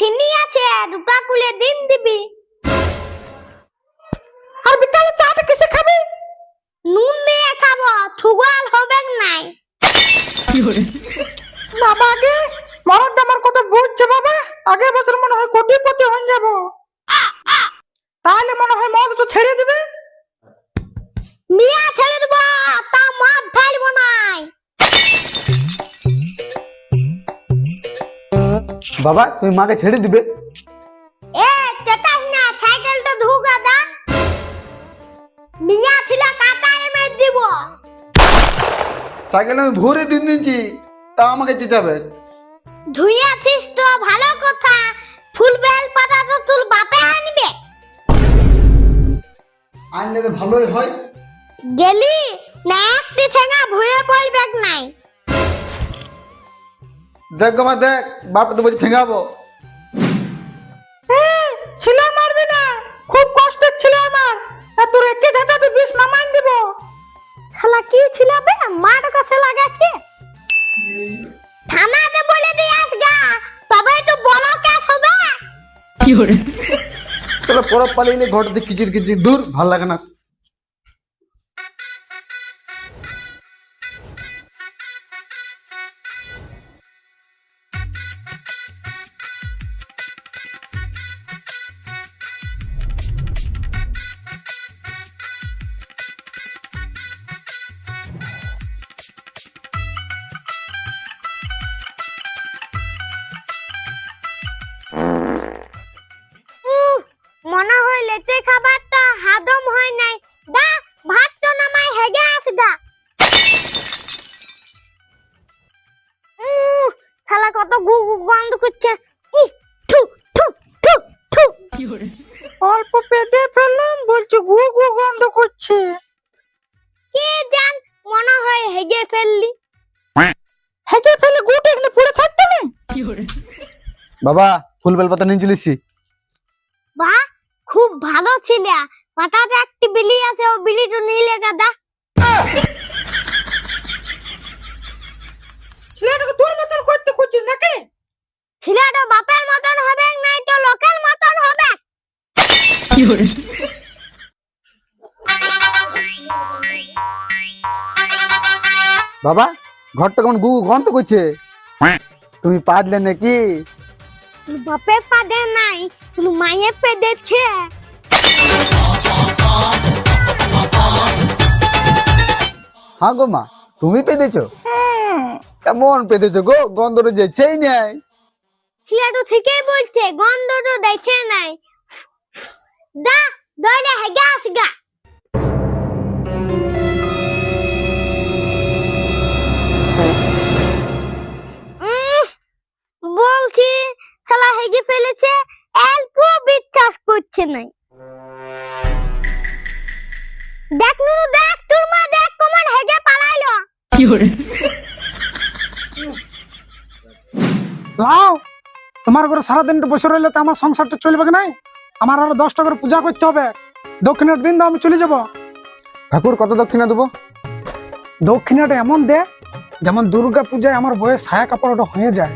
চিনি আছে দুটা কুলে দিন দিবি। আর বিকালে চাটা কিসে খাবি? নুন দিয়ে খাব থুগাল হবে নাই। বাবা আগে মরদ আমার কথা বুঝছে বাবা? আগে বছর মনে হয় কোটিপতি হয়ে যাব। তাহলে মনে হয় মদ তো ছেড়ে দিবে। বাবা তুমি মাকে ছেড়ে দিবে। এ তেতাস না সাইকেলটা ধুকা দা মিয়া ছিল কাটা এমে দিব। সাইকেল আমি ভোরে দিন দিনছি তা আমাকে চেঁচাবে। ধুইয়াছিস তো ভালো কথা। ফুল বেল পাতা তো তোর বাপে আনবে। আনলে তো ভালোই হয়। গেলি না একটি ছেঙা ভুয়ে পড়বে নাই। দেখ গো মা দেখ বাপ তো বলছি ঠেঙাবো ছেলে মারবি না খুব কষ্টের ছিল আমার। ঝাঁটাতে বিষ নামান দিব। শালা কি ছিল বে? মার কাছে লাগাছে। থানাতে বলে দিয়ে আসগা তবে তো বলো কেস হবে চলো পরব পালিয়ে ঘরটাতে কিচির কিচির দূর ভালো লাগে না। বাবা ফুল বেল পাতা নিয়ে চলেছি বা খুব ভালো ছিল। পাটাতে একটি বিলি আছে ও বিলিটা নিলে গাদা। ছেলেটাকে তোর মতন করতে খুঁজছিস নাকি? ছেলেটা বাপের মতন হবে নাই তো লোকের মতন হবে। বাবা ঘরটা কেমন গু গন্ধ করছে? তুমি পাদলে নাকি? বাপের পাদে নাই তোর মায়ে পেদেছে। হ্যাঁ গো মা তুমি পেদেছো? কেমন পেদেছো গো? গন্ধটা যেছেই নাই। ছেলেটা ঠিকই বলছে গন্ধ তো দেখে নাই। দা দইলে হেগে আসগা বলছি শালা হেগে ফেলেছে অল্প বিশ্বাস করছে নাই। দেখ নুনু দেখ তোর মা দেখ কমান হেগে পালাইলো। কি হরে লাও তোমার ঘরে সারাদিন বসে রইলে তো আমার সংসারটা চলবে কি নাই? আমার আরও দশ টাকার পূজা করতে হবে। দক্ষিণের দিন দাও আমি চলে যাব। ঠাকুর কত দক্ষিণা দেবো? দক্ষিণাটা এমন দে যেমন দুর্গা পূজায় আমার বইয়ের ছায়া কাপড়টা হয়ে যায়।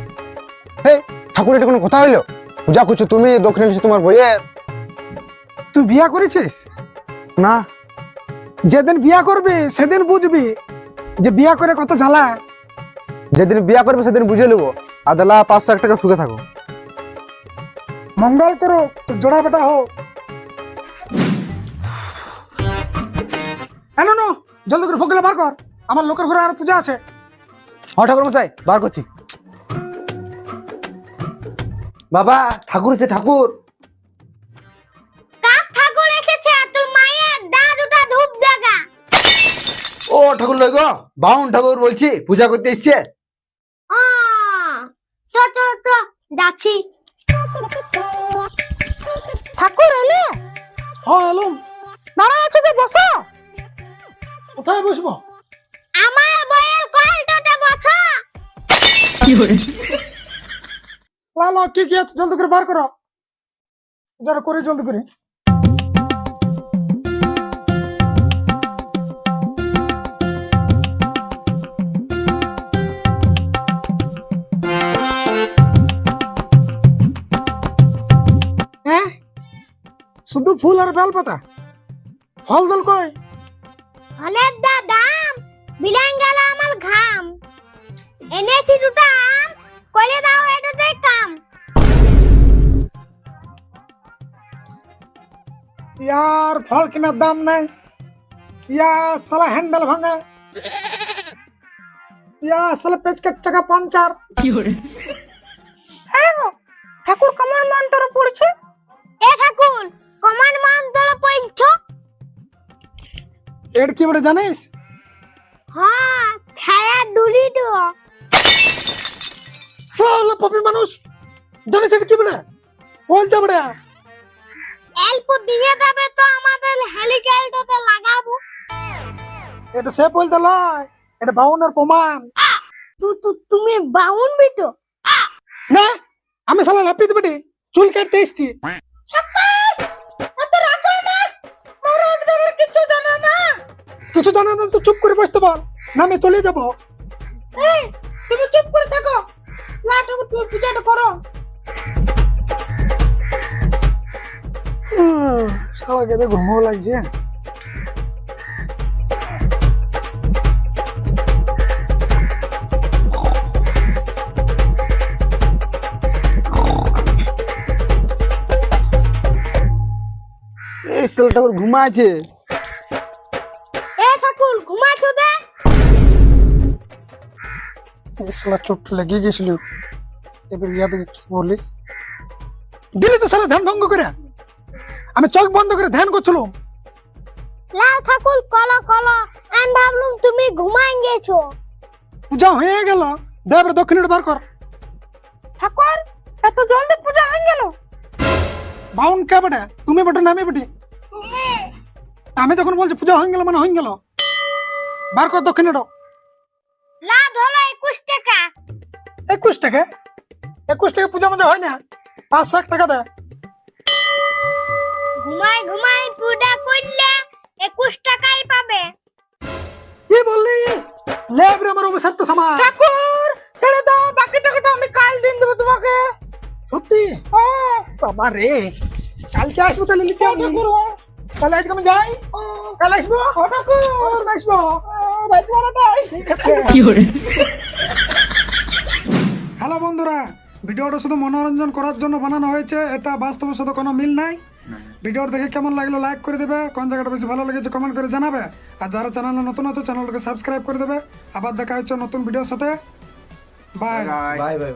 ঠাকুর এটা কোনো কথা হইল? পূজা করছ তুমি দক্ষিণা তোমার বইয়ের তুই বিয়া করেছিস? না। যেদিন বিয়া করবি সেদিন বুঝবি যে বিয়া করে কত জ্বালা। যেদিন বিয়া করবে সেদিন বুঝে নেব আদালা পাঁচশো এক টাকা সুখে থাকো। মঙ্গল করো তো জোড়া বেটা হোক এনো নো জলদি করে ভোগলে বার কর। আমার লোকের ঘরে আর পূজা আছে। হ্যাঁ ঠাকুর মশাই বার করছি। বাবা ঠাকুর এসে ঠাকুর। কাক ঠাকুর এসেছে আর তোর মায়ের ধূপ ও ঠাকুর লই গো বাউন ঠাকুর বলছি পূজা করতে এসছে। ও তো তো তো যাচ্ছি। ঠাকুর এলে? হ্যাঁ এলুম। দাঁড়া আছে যে বসো। কোথায় বসবো? আমার বইয়ের কলটাতে বসো। লালা কি কি আছে, জলদি করে বার করো। যারা করে জলদি করে। হ্যাঁ? শুধু ফুল আর বেল পাতা ফল দল কই ফলের দা দাম বিলাং গেল আমার ঘাম। এনেছি দুটা কইলে দাও এটাতে কাম ইয়ার ফল কেনার দাম নাই। ইয়া সালা হ্যান্ডেল ভাঙা। ইয়া সালা পেচকেট চাকা পাঞ্চার। হ্যাঁ গো, ঠাকুর কেমন মন্ত্র পড়ছে এ ঠাকুর কমান মান দল পইছ এর কি বলে জানিস? হ্যাঁ ছায়া ডুলি দো সালা পপি মানুষ। জানিস এটা কি বলে? বলতে বলে অল্প দিয়ে দেবে তো আমাদের হেলিকপ্টারতে লাগাবো। এটা সে বলতে লয়। এটা বাউনের প্রমাণ। তু তু তুমি বাউন বিটো? না আমি সালা লাপিয়ে দেবে চুল কাটতে এসছি। কিছু জানো না। কিছু জানো না তো চুপ করে বসতে পার না আমি চলে যাব। তুমি চুপ করে থাকো। তুমি পূজাটা করো। সবাই কেটে ঘুমো লাগছে। ছেলে ঠাকুর ঘুমাচ্ছে। এ ঠাকুর ঘুমাছো দে। চোখটা লেগে গেছিল। এবার ইয়া কি বলি। দিলি তো শালা ধ্যান ভঙ্গ করে। আমি চোখ বন্ধ করে ধ্যান করছিলাম। লাল ঠাকুর কলো কলো আমি ভাবলুম তুমি ঘুমাই গেছো। পূজা হয়ে গেল। দেবের দক্ষিণের বার কর। ঠাকুর এত জলদি পূজা হয়ে গেল? বাউন কে বেটে? তুমি বেটে নামি বেটি? আমি তখন বলছি পূজা হয়ে গেল মানে হয়ে গেল। বার কর দক্ষিণের লাভ হলো একুশ টাকা। একুশ টাকা? একুশ টাকা পূজা মজা হয় না? পাঁচশো এক টাকা দেয়। ঘুমাই ঘুমাই পূজা করলে একুশ টাকাই পাবে। কি বললি? লেবরে আমার অবসর তো সমান। ঠাকুর ছেড়ে দাও বাকি টাকাটা আমি কাল দিন দেবো তোমাকে। সত্যি? বাবা রে কালকে আসব তাহলে নিতে আমি তাহলে আজকে আমি যাই। কাল আসব? ঠাকুর। আসব। ঠিক আছে। হ্যালো বন্ধুরা ভিডিওটা শুধু মনোরঞ্জন করার জন্য বানানো হয়েছে এটা বাস্তবের সাথে কোনো মিল নাই। ভিডিওটা দেখে কেমন লাগল লাইক করে দেবে কোন জায়গাটা বেশি ভালো লেগেছে কমেন্ট করে জানাবে। আর যারা চ্যানেলে নতুন আছে চ্যানেলটাকে সাবস্ক্রাইব করে দেবে। আবার দেখা হচ্ছে নতুন ভিডিওর সাথে। Bye bye bye